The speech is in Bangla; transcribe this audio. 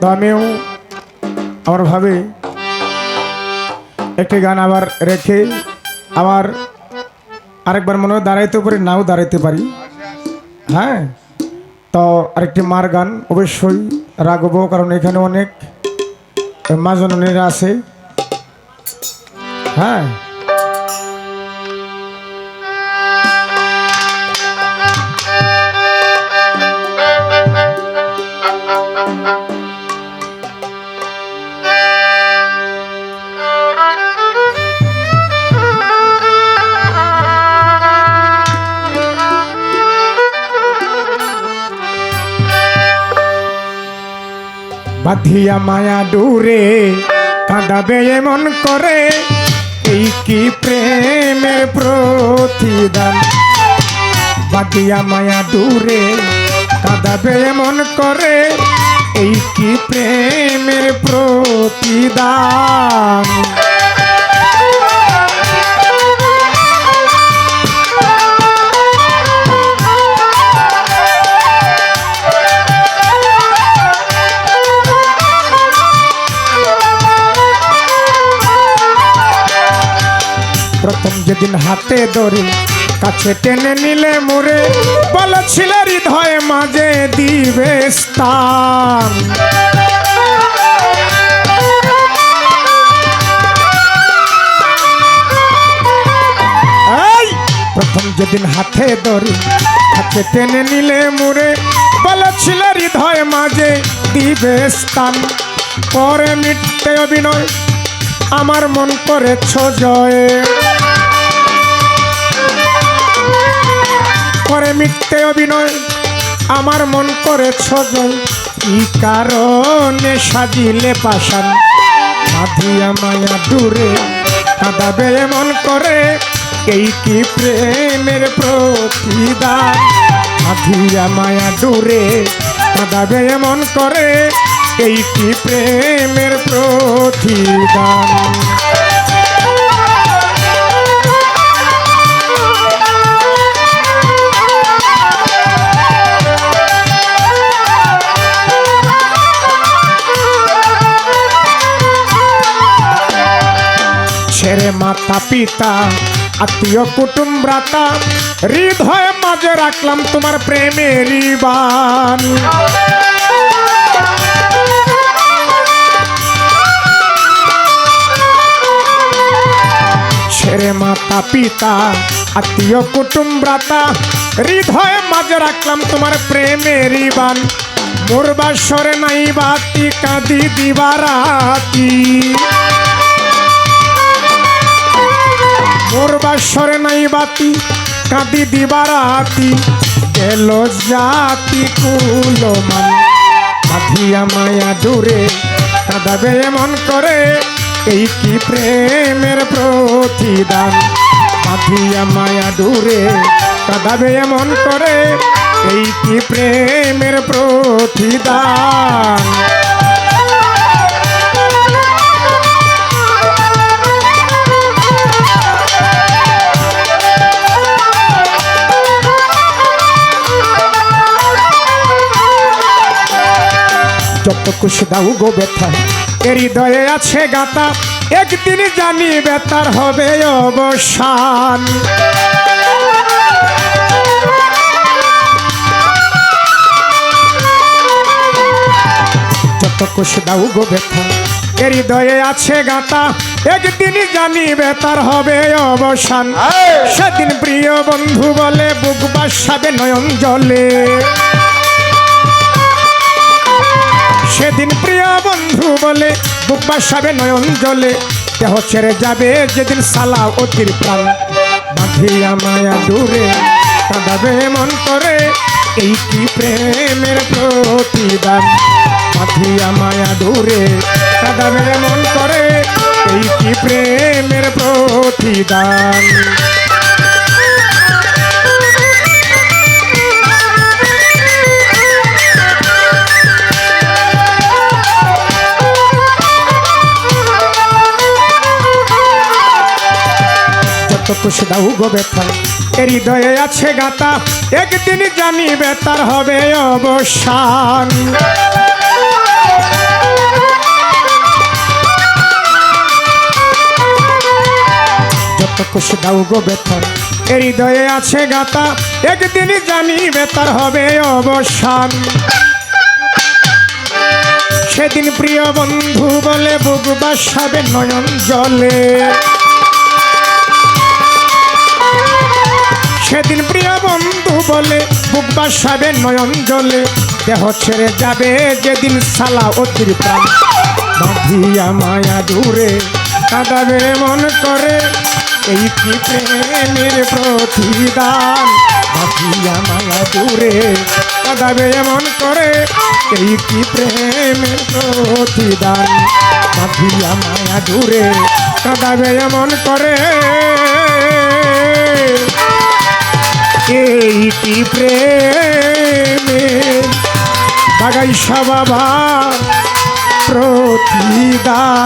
তো আমিও আমার ভাবে একটি গান আবার রেখে আবার আরেকবার মনে হয় দাঁড়াইতে পারি, নাও দাঁড়াইতে পারি। হ্যাঁ? তো আরেকটি মার গান, অবশ্যই রাগবো, কারণ এখানে অনেক মা জননীরা আছে। হ্যাঁ? বাঁধিয়া মায়া ডুরে কাঁদাবে মন করে। এই কি প্রেমের প্রতিদান? বাধিয়া মায়া ডুরে কাঁদাবে মন করে। এই কি প্রেমের প্রতিদান? প্রথম যেদিন হাতে ধরে কাছে টেনে নিলে মোরে, বলেছিল হৃদয় মাঝে দিবে স্থান। প্রথম যেদিন হাতে ধরে কাছে টেনে নিলে মোরে, বলেছিল হৃদয় মাঝে দিবে স্থান। পরে মিটতে অভিনয় আমার মন করেছ জয়ে। করে মিথ্যে অভিনয়, আমার মন করেছ জয়। কি কারণে সাজিলে পাশান মাধিয়া মায়া দূরে কাঁদাবে মন করে, এই কি প্রেমের প্রতিদান? মাধিয়া মায়া দূরে কাঁদাবে মন করে এই কি প্রেমের প্রতিদান? ছেড়ে মাতা পিতা, আত্মীয় কুটুম ভ্রাতা, হৃদয় মাঝে রাখলাম তোমার প্রেমের বান পিতা, আত্মীয় কুটুম ভ্রাতা, হৃদয় মাঝে রাখলাম তোমার প্রেমের বান মোর বাসরে নাই বাতি, কাঁদি দিবারাতি মোর বাসরে নাই বাতি, কাঁদি দিবারাতি গেল জাতি কুলমান বাঁধিয়া মায়া দূরে কাঁদাবে এমন করে, এই কি প্রেমের প্রতিদান? বাঁধিয়া মায়া দূরে, কাঁদাবে এমন করে, এই কি প্রেমের প্রতিদান? যত খুশি দাও গো ব্যথা, এর হৃদয়ে আছে গাতা একদিন জানি বেতার হবে অবসান। যত খুশি দাও গো ব্যথা এর হৃদয়ে আছে গাতা একদিন জানি বেতার হবে অবসান। সেদিন প্রিয় বন্ধু বলে বুক বাসাবে নয়ন জলে। সেদিন প্রিয় বন্ধু বলে বুক বাসাবে নয়ন জলে, দেহ ছেড়ে যাবে যেদিন সালা অতির প্রাণ। বাঁধিয়া মায়া দূরে কাঁদাবে মন করে, এই কি প্রেমের প্রতিদান? বাঁধিয়া মায়া দূরে কাঁদাবে মন করে, এই কি প্রেমের প্রতিদান? চকুষ দাউ গো এর হৃদয়ে আছে গাতা একদিন জানি বেতার হবে অবসান। যত কুশ দাউ গো হৃদয়ে আছে গাতা একদিন জানি বেতার হবে অবসান। সেদিন প্রিয় বন্ধু বলে বুক বাসাবে নয়ন জলে। সেদিন প্রিয় বন্ধু বলে বুক বাসাবে নয়ন জলে, দেহ ছেড়ে যাবে যেদিন সালা অতির প্রাণ। বাঁধিয়া মায়া দূরে কাঁদাবে মন করে, এই কি প্রেমের প্রতিদান? বাঁধিয়া মায়া দূরে কাঁদাবে মন করে, এই কি প্রেমের প্রতিদান? বাঁধিয়া মায়া দূরে কাঁদাবে মন করে। এইটি প্রেমের বাগাই সবাবা প্রতিদান।